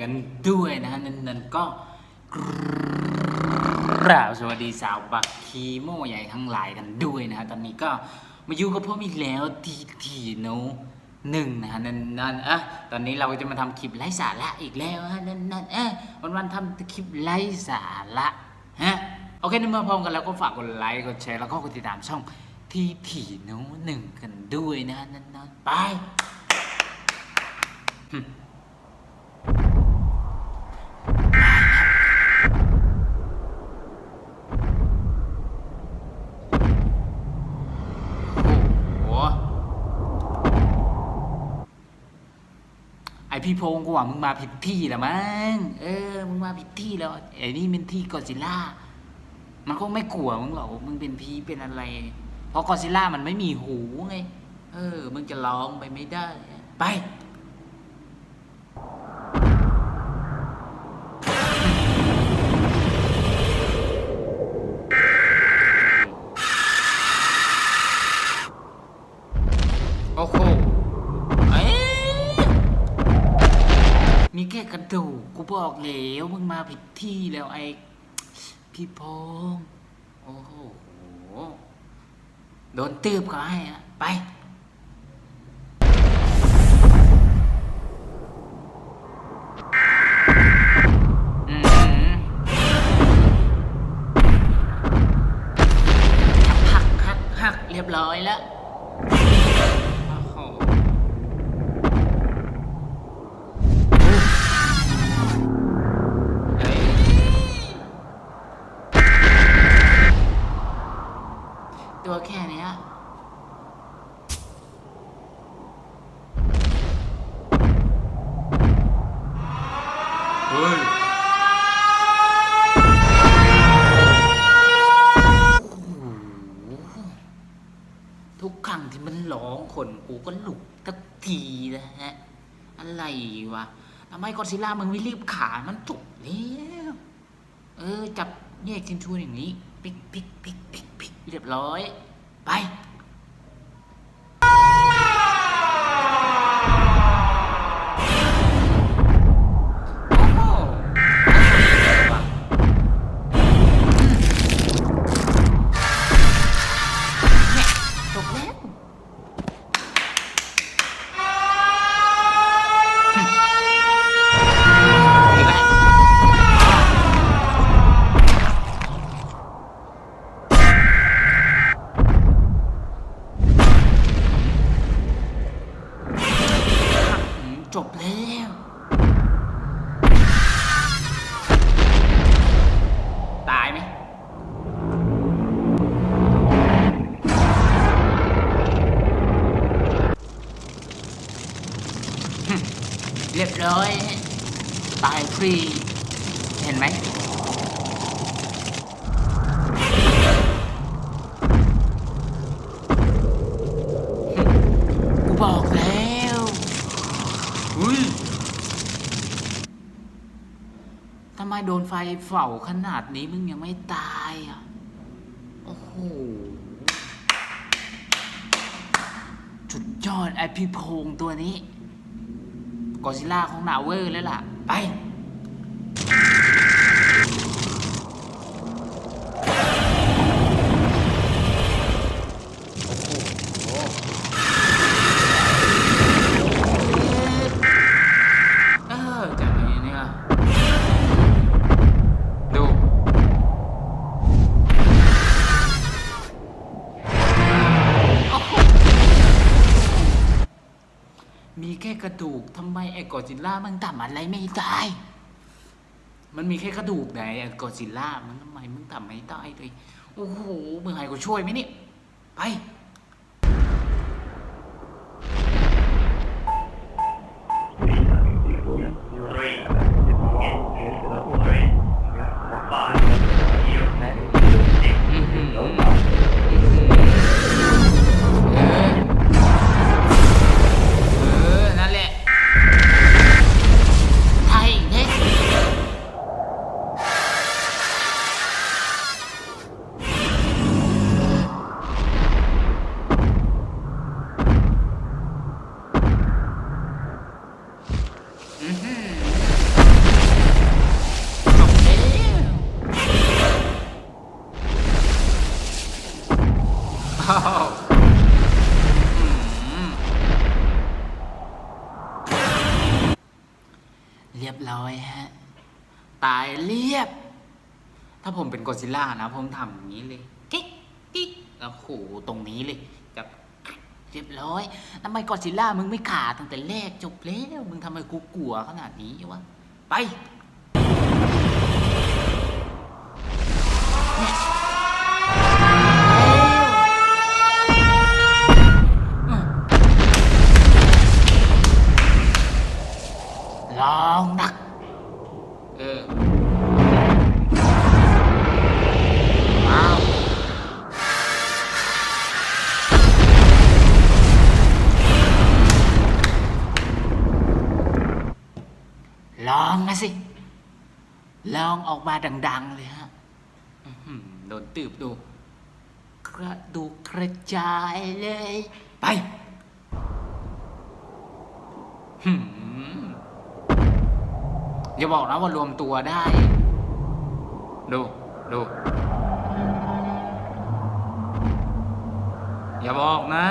กันด้วยนะฮะนั่นนั่นก็กราบสวัสดีสาวบักคีโมใหญ่ทั้งหลายกันด้วยนะฮะตอนนี้ก็มาอยู่กับผมอีกแล้วทีทีโนหนึ่งนะฮะนั่นนั่นอะตอนนี้เราก็จะมาทำคลิปไร้สาระอีกแล้วฮะนั่นนั่นเอะวันวันทำคลิปไร้สาระฮะโอเคในเมื่อพร้อมกันแล้วก็ฝากกดไลค์กดแชร์แล้วก็กดติดตามช่องทีทีโนหนึ่งกันด้วยนะฮะนั่นนั่นไป โอ้โห ไอ พี่พงษ์กูว่ามึงมาผิดที่แล้วมั้งเออ มึงมาผิดที่แล้วไอ้นี่เป็นที่กอซิล่ามันคงไม่กลัวมึงหรอกมึงเป็นพีเป็นอะไร เพราะกอซิล่ามันไม่มีหูไง เออ มึงจะร้องไปไม่ได้ ไป มีแค่กระดูกกูบอกแล้วมึงมาผิดที่แล้วไอ้พี่พงษ์โอ้โห โดนตืบก็ให้อะไป ทุกครั้งที่มันร้องขนกูก็หลุกทักทีนะฮะ อะไรวะทำไมกอซิล่ามึงไม่รีบขามันจุกแล้วเออ จับแยกชิ้นชูอย่างนี้ ปิกปิกปิกปิกปิกเรียบร้อย ไป เรียบร้อย ตายฟรี เห็นไหม กูบอกแล้วอุ้ยทำไมโดนไฟเฝ้าขนาดนี้มึงยังไม่ตายอะ โอ้โหสุดยอดไอพี่โพงตัวนี้ กอซิล่าของนาเวอร์แล้วล่ะ ไป กระดูกทำไมไอ้กอจิลล่ามันทำอะไรไม่ได้ มันมีแค่กระดูกไหนไอ้กอจิลล่ามันทำไมมึงทำไม่ได้เลยโอ้โหมึงให้กูช่วยไหมเนี่ยไป ยบร้อยฮะ ตายเรียบ ถ้าผมเป็นกอซิลล่านะ ผมทำอย่างนี้เลย กิ๊กกิ๊กแล้วขู่ตรงนี้เลยกับเรียบร้อยทำไมกอซิลล่ามึงไม่ขาตั้งแต่แรกจบแล้ว มึงทำไมกูกลัวขนาดนี้วะ ไป ลองออกมาดัง ๆ เลยฮะโดนตืบดู กระดูกกระจายเลย ไปอย่าบอกนะว่ารวมตัวได้ ดู ดู อย่าบอกนะ